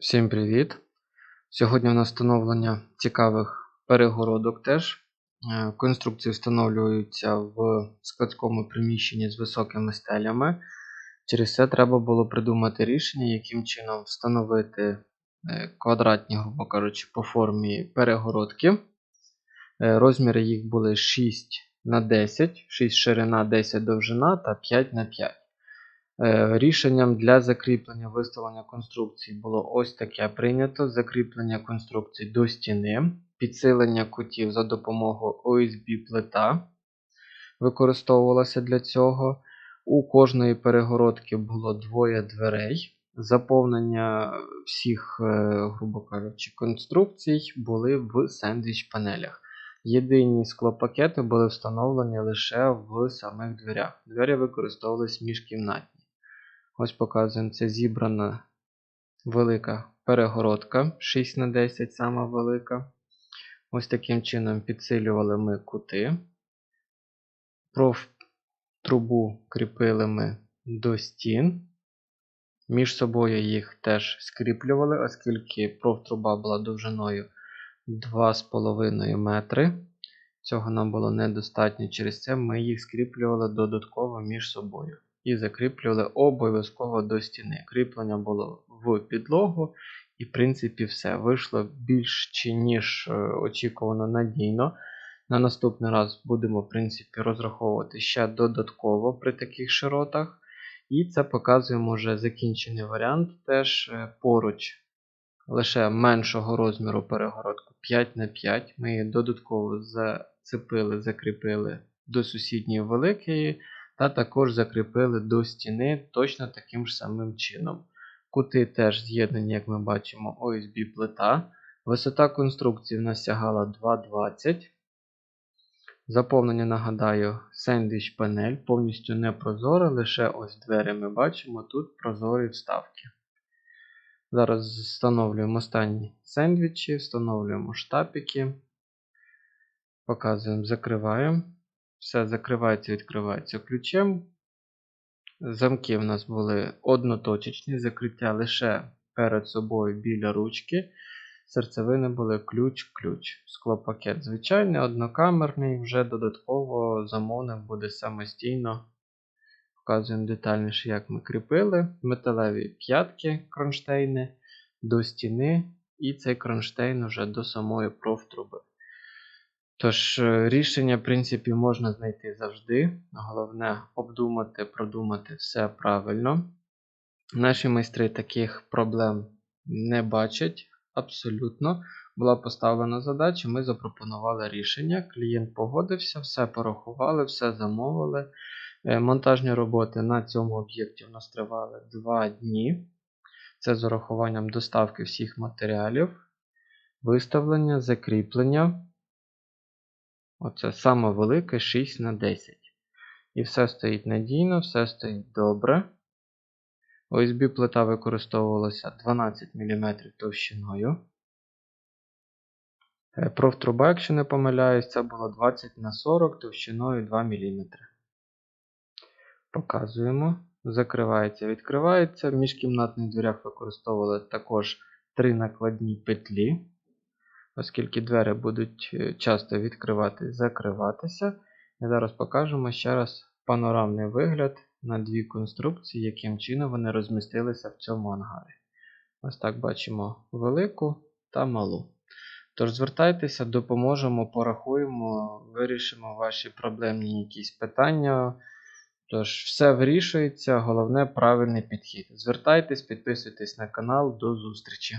Всім привіт! Сьогодні у нас встановлення цікавих перегородок теж. Е, Конструкції встановлюються в складському приміщенні з високими стелями. Через це треба було придумати рішення, яким чином встановити е, квадратні, грубо кажучи, по формі перегородки. Е, Розміри їх були 6 на 10, 6 ширина, 10 довжина та 5 на 5. Е, Рішенням для закріплення виставлення конструкції було ось таке прийнято: закріплення конструкції до стіни, підсилення кутів за допомогою OSB плита використовувалося для цього. У кожної перегородки було двоє дверей. Заповнення всіх, е, грубо кажучи, конструкцій були в сендвіч панелях. Єдині склопакети були встановлені лише в самих дверях. Двері використовувалися міжкімнатні. Ось показуємо, це зібрана велика перегородка 6 на 10 сама велика. Ось таким чином підсилювали ми кути. Профтрубу кріпили ми до стін. Між собою їх теж скріплювали, оскільки профтруба була довжиною 2,5 метри. Цього нам було недостатньо. Через це ми їх скріплювали додатково між собою і закріплювали обов'язково до стіни. Кріплення було в підлогу, і, в принципі, все. Вийшло більш чи ніж е, очікувано надійно. На наступний раз будемо, в принципі, розраховувати ще додатково при таких широтах. І це показуємо вже закінчений варіант. Теж е, поруч лише меншого розміру перегородку 5 на 5 Ми її додатково зацепили, закріпили до сусідньої великої. Та також закріпили до стіни точно таким ж самим чином. Кути теж з'єднані, як ми бачимо, OSB плита. Висота конструкції в нас сягала 2,20. Заповнення, нагадаю, сендвіч панель, повністю не прозоре, лише ось двері ми бачимо, тут прозорі вставки. Зараз встановлюємо останні сендвічі, встановлюємо штапики, показуємо, закриваємо. Все закривається відкривається ключем. Замки в нас були одноточечні, закриття лише перед собою біля ручки. Серцевини були ключ-ключ. Склопакет звичайний, однокамерний, вже додатково замовник буде самостійно. Показуємо детальніше, як ми кріпили. Металеві п'ятки кронштейни до стіни, і цей кронштейн вже до самої профтруби. Тож, е, рішення, в принципі, можна знайти завжди. Головне обдумати, продумати все правильно. Наші майстри таких проблем не бачать абсолютно. Була поставлена задача, ми запропонували рішення. Клієнт погодився, все порахували, все замовили. Е, монтажні роботи на цьому об'єкті у нас тривали 2 дні. Це з урахуванням доставки всіх матеріалів, виставлення, закріплення. Оце саме велике 6 на 10. І все стоїть надійно, все стоїть добре. OSB плита використовувалася 12 мм товщиною. Е, Профтруба, якщо не помиляюсь, це було 20 на 40 товщиною 2 мм. Показуємо. Закривається, відкривається. В міжкімнатних дверях використовували також три накладні петлі оскільки двері будуть е, часто відкривати і закриватися. І зараз покажемо ще раз панорамний вигляд на дві конструкції, яким чином вони розмістилися в цьому ангарі. Ось так бачимо велику та малу. Тож звертайтеся, допоможемо, порахуємо, вирішимо ваші проблемні якісь питання. Тож, все вирішується, головне правильний підхід. Звертайтесь, підписуйтесь на канал, до зустрічі!